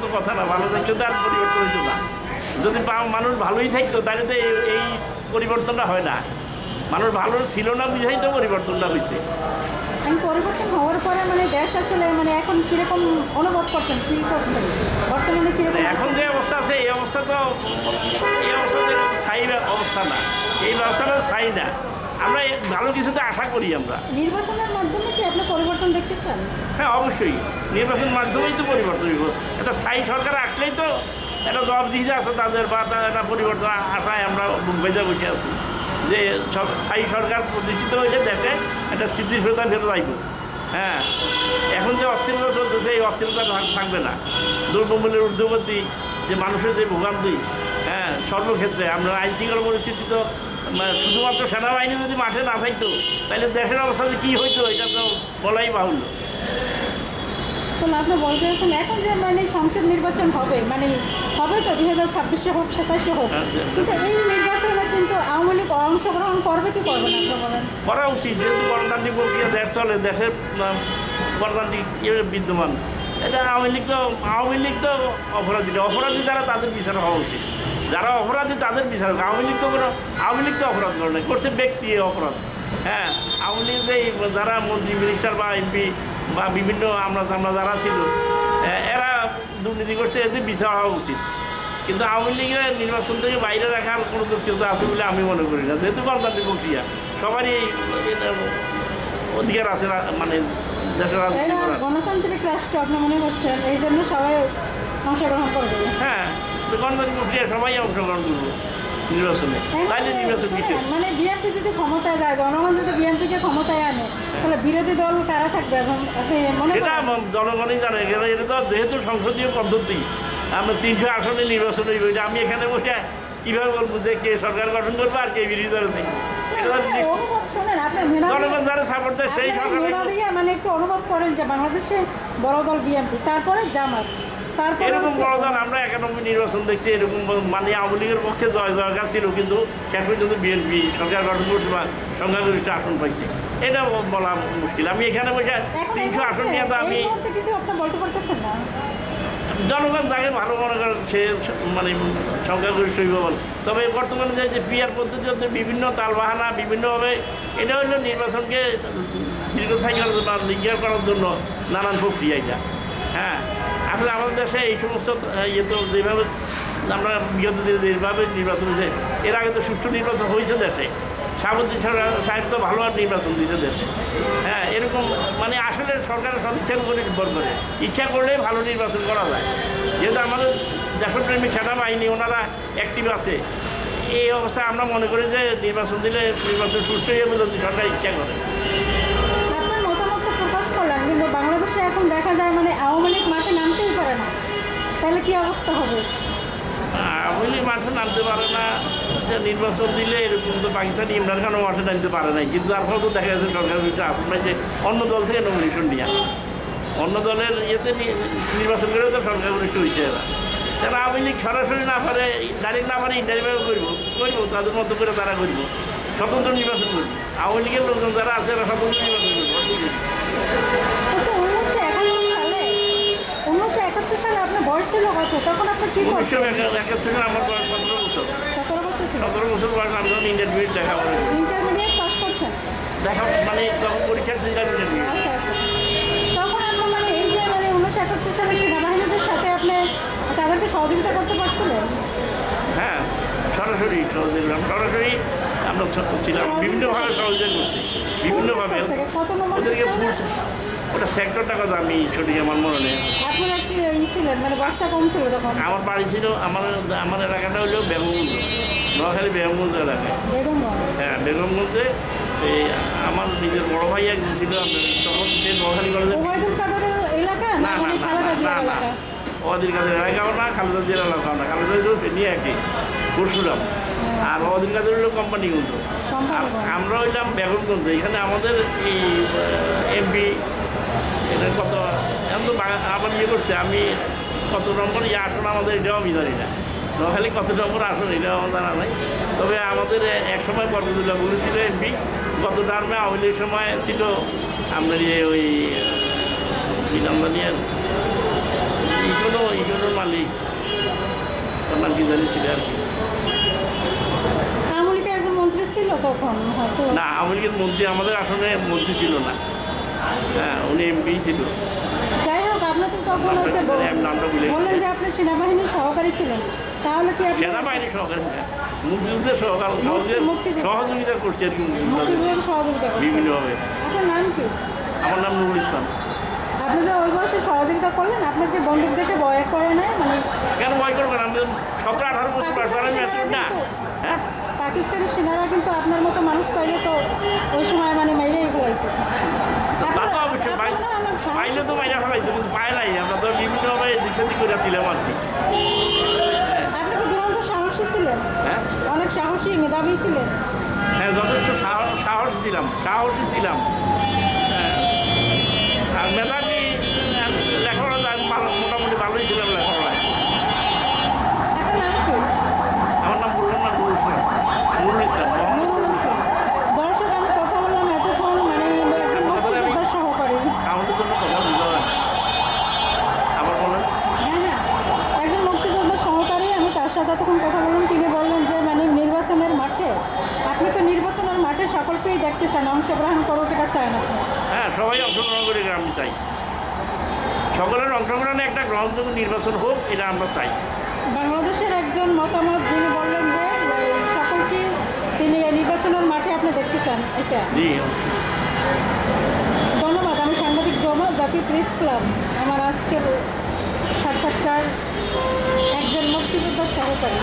তো কথা না ভালো থাকলে তো আর পরিবর্তন হইতো না। যদি মানুষ ভালোই থাকতো তাহলে তো এই- পরিবর্তনটা হয় না। মানুষ ভালো ছিল না বুঝাই তো পরিবর্তনটা হয়েছে আমি পরিবর্তন হওয়ার পরে মানে দেশ আসলে মানে এখন কীরকম অনুভব করছেন? বর্তমানে কীরকম মানে এখন যে অবস্থা আছে এই অবস্থা তো এই অবস্থা তো স্থায়ী অবস্থা না। এই ব্যবস্থাটা স্থায়ী না। আমরা ভালো কিছুতে আশা করি আমরা। নির্বাচনের মাধ্যমে কি আপনি পরিবর্তন দেখতেছেন? হ্যাঁ অবশ্যই। নির্বাচন মাধ্যমেই তো পরিবর্তন একটা স্থায়ী সরকার আসলেই তো একটা জবাবদিহি আছে, তাদের বা একটা পরিবর্তন আশায় আমরা বেঁধে বসে আছি। যে স্থায়ী সরকার প্রতিষ্ঠিত হয়েছে, দেখে একটা স্থিতিশীলতা ফেরত আইব। হ্যাঁ এখন যে অস্থিরতা চলতেছে, এই অস্থিরতা থাকবে না। দ্রব্যমূল্যের ঊর্ধ্বগতি, যে মানুষের যে ভোগান্তি হ্যাঁ সর্বক্ষেত্রে আমরা আইন শৃঙ্খলা পরিস্থিতি তো শুধুমাত্র সেনাবাহিনী যদি মাঠে না থাকতো, তাহলে দেশের অবস্থাতে কী হইতো, এটা তো বলাই বাহুল্য। তাহলে আপনি বলতে চাচ্ছেন এখন যে মানে সংসদ নির্বাচন হবে মানে হবে তো দুই হাজার ছাব্বিশে হোক সাতাশে হোক হ্যাঁ, হ্যাঁ। কিন্তু এই নির্বাচনে কিন্তু আওয়ামী লীগ অংশগ্রহণ করবে কি করবে না আপনি বলেন করা উচিত যেহেতু গণতান্ত্রিক প্রক্রিয়া দেশ চলে দেশের গণতান্ত্রিক ইয়ে বিদ্যমান এটা আওয়ামী লীগ তো আওয়ামী লীগ তো অপরাধী। অপরাধী যারা তাদের বিচার হওয়া উচিত যারা অপরাধী তাদের বিচার আওয়ামী লীগ তো কোনো আওয়ামী লীগ তো অপরাধ করে নাই করছে ব্যক্তি অপরাধ হ্যাঁ আওয়ামী লীগ যারা মন্ত্রী মিনিস্টার বা এমপি বা বিভিন্ন আমরা আমরা যারা ছিল এরা দুর্নীতি করছে এদের বিচার হওয়া উচিত। কিন্তু আওয়ামী লীগের নির্বাচন থেকে বাইরে রাখার কোনো যৌক্তিকতা আছে বলে আমি মনে করি না। যেহেতু গণতান্ত্রিক প্রক্রিয়া সবারই এটা অধিকার আছে মানে দেশের রাজনীতি করার। গণতান্ত্রিক রাষ্ট্র আপনি মনে করছেন এই জন্য সবাই অংশগ্রহণ করবে। হ্যাঁ গণতান্ত্রিক প্রক্রিয়া সবাই অংশগ্রহণ করব। নির্বাচনে। তাইলে নির্বাচন কিছু হ্যাঁ, মানে বিএনপি যদি ক্ষমতায় যায় জনগণ যদি বিএনপিকে ক্ষমতায় আনে তাহলে বিরোধী দল কারা থাকবে এখন? মনে আমার জনগণই জানে এটা তো যেহেতু সংসদীয় পদ্ধতি আমরা তিনশো আসনে নির্বাচন হইব এটা আমি এখানে বসে কীভাবে বলব যে কে সরকার গঠন করব আর কে বিরোধী দল এটা অনুভব শোনেন আপনার জনগণ যারা সাপোর্ট দেয় সেই সরকার মানে একটু অনুভব করেন যে বাংলাদেশে বড় দল বিএনপি তারপরে জামাত। এরকম দল আমরা একানব্বই নির্বাচন দেখছি এরকম মানে আওয়ামী লীগের পক্ষে জয় জয়গাছ ছিল কিন্তু শেষ পর্যন্ত বিএনপি সরকার গঠন করতে বা সংখ্যাগরিষ্ঠ আসন পাইছে। এটা বলা মুশকিল। আমি এখানে বসে তিনশো আসন নিয়ে তো আমি জনগণ যাকে ভালো মনে করে সে মানে সংখ্যাগরিষ্ঠ হইব বল। তবে বর্তমানে যে যে পিয়ার পদ্ধতি হচ্ছে বিভিন্ন তালবাহানা বিভিন্নভাবে এটা হলো নির্বাচনকে দীর্ঘস্থায়ী করার জন্য লিগিয়ার করার জন্য নানান প্রক্রিয়া এটা। হ্যাঁ? আসলে আমাদের দেশে এই সমস্ত ইয়ে তো যেভাবে আমরা বিগত দিনে যেভাবে নির্বাচন হয়েছে এর আগে তো সুষ্ঠু নির্বাচন হয়েছে দেশে। সাবুদ্দিন সাহেব তো ভালো আর নির্বাচন দিয়েছে দেশে। হ্যাঁ এরকম মানে আসলে সরকারের সদিচ্ছার উপরে নির্ভর করে। ইচ্ছা করলেই ভালো নির্বাচন করা যায়। যেহেতু আমাদের দেশপ্রেমিক সেনাবাহিনী ওনারা অ্যাক্টিভ আছে। এই অবস্থায় আমরা মনে করি যে নির্বাচন দিলে নির্বাচন হয়ে যাবে যদি সরকার ইচ্ছা করে। কিন্তু বাংলাদেশে এখন দেখা যায় মানে আওয়ামী লীগ মাঠে নামতেই পারে না। তাহলে কি অবস্থা হবে? আওয়ামী লীগ মাঠে নামতে পারে না নির্বাচন দিলে এরকম তো পাকিস্তানি ইমরান খানও মাঠে নামতে পারে নাই। কিন্তু তারপরে তো দেখা যাচ্ছে সরকার আপনার যে অন্য দল থেকে নমিনেশন নিয়ে অন্য দলের ইয়েতে নির্বাচন করেও তো সরকার গরিষ্ঠ হয়েছে এরা। যারা আওয়ামী লীগ সরাসরি না পারে, ডাইরেক্ট না পারে ইন্টারভিউ করব করব, তাদের মতো করে তারা করব। স্বতন্ত্র নির্বাচন করব। আওয়ামী লীগের লোকজন যারা আছে এরা স্বতন্ত্র নির্বাচন করব আচ্ছা উনিশশো একাত্তর সালে আপনার বয়স ছিল কত? তখন আপনি কি উনিশশো একাত্তর সালে আমার বয়স সতেরো বছর। সতেরো বছর সতেরো বছর বয়স আমি ইন্টারভিউ দেখা করে ইন্টারমিডিয়েট পাস করছেন? দেখা মানে তখন পরীক্ষার দিলাম আচ্ছা তখন আপনার মানে এই যে মানে উনিশশো একাত্তর সালে সেনাবাহিনীদের সাথে আপনি তাদেরকে সহযোগিতা করতে পারছিলেন? হ্যাঁ সরাসরি সহযোগিতা সরাসরি আমরা ছিলাম বিভিন্নভাবে। সহযোগিতা করছি বিভিন্নভাবে ওদেরকে ছিলেন? ফুল ওটা সেক্টরটা কথা আমি সঠিক আমার মনে নেই। মানে আমার বাড়ি ছিল আমার আমার এলাকাটা হলো বেগমগঞ্জ। নোয়াখালী বেগমগঞ্জ এলাকায়। হ্যাঁ বেগমগঞ্জে এই আমার নিজের বড় ভাই একজন ছিল তখন যে নোয়াখালী কলেজে না না না না ওদের কাছে এলাকাও না খালেদা জিয়ার এলাকাও না। খালেদা নিয়ে একই পরশুরাম। আর ওদের কাছে হলো কোম্পানিগঞ্জ আর। আমরা হইলাম বেগমগঞ্জ এখানে আমাদের এই এমপি এটা কত এখন তো আবার ইয়ে করছে আমি কত নম্বর ইয়ে আসন আমাদের এটাও আমি জানি না। নোয়াখালী কত নম্বর আসন এটাও আমার জানা নাই। তবে আমাদের এক সময় পর্বতুল্লাহ বলেছিল এমপি গত টার্মে আওয়ামী সময় ছিল আপনার ইয়ে ওই আর? ইকোনো ইকোনোর মালিক। নাম কি জানি ছিল আর কি আওয়ামী লীগের একজন মন্ত্রী ছিল তখন হয়তো না আওয়ামী লীগের মন্ত্রী আমাদের আসলে মন্ত্রী ছিল না। হ্যাঁ উনি এমপি ছিল। যাই হোক আপনি তো তখন হচ্ছে। বললেন যে আপনি সেনাবাহিনীর সহকারী ছিলেন। তাহলে কি আপনি সেনাবাহিনী সহকারী মুক্তিযুদ্ধের সহকার সহযোগিতা করছে আর কি মুক্তিযুদ্ধের। সহযোগিতা বিভিন্নভাবে। আপনার নাম কি? আমার নাম নুরুল ইসলাম। আপনি যে ওই বয়সে সহযোগিতা করলেন আপনার কি বন্দুক দেখে ভয় করে নাই? মানে কেন ভয় করবেন? আমি সতেরো আঠারো বছর বয়স আর আমি এত না হ্যাঁ পাকিস্তানের সেনারা কিন্তু আপনার মতো মানুষ পাইলে তো ওই সময় মানে মাইরেই ফেলাইতো পাইলে তো মাইনা ফেলাইতো কিন্তু পায় নাই। আমরা তো বিভিন্নভাবে দিক করে করেছিলাম আর কি। সাহসী ছিলেন? হ্যাঁ? অনেক সাহসী মেধাবী ছিলেন। হ্যাঁ যথেষ্ট সাহস সাহসী ছিলাম সাহসী ছিলাম। হ্যাঁ। আর মেধাবী আর লেখাপড়া তো আমি ভালো মোটামুটি ভালোই ছিলাম লেখাপড়ায় আপনার নাম কি আমার নাম বললাম না নুরুল ইসলাম নুরুল ইসলাম মোহাম্মদ নুরুল ইসলাম। দর্শক আমি কথা বললাম এতক্ষণ মানে একজন মুক্তিযোদ্ধার সহকারী আমাদের জন্য কথা বুঝতে হবে আবার বলেন হ্যাঁ হ্যাঁ একজন মুক্তিযোদ্ধার সহকারী আমি তার সাথে এতক্ষণ কথা বললাম তিনি বললেন যে মানে নির্বাচনের মাঠে আপনি তো নির্বাচনের মাঠে সকলকেই দেখতে চান অংশগ্রহণ করুক এটা চান আপনি হ্যাঁ সবাই অংশগ্রহণ করে আমি চাই। সকলের অংশগ্রহণে একটা গ্রহণযোগ্য নির্বাচন হোক এটা আমরা চাই। বাংলাদেশের একজন মতামত যিনি বললেন যে সকলকে তিনি নির্বাচনের মাঠে আপনি দেখতে চান এটা। জি। ধন্যবাদ আমি সাংবাদিক জমা জাতীয় প্রেস ক্লাব। আমার আজকের সাক্ষাৎকার একজন মুক্তিযোদ্ধার সহকারী।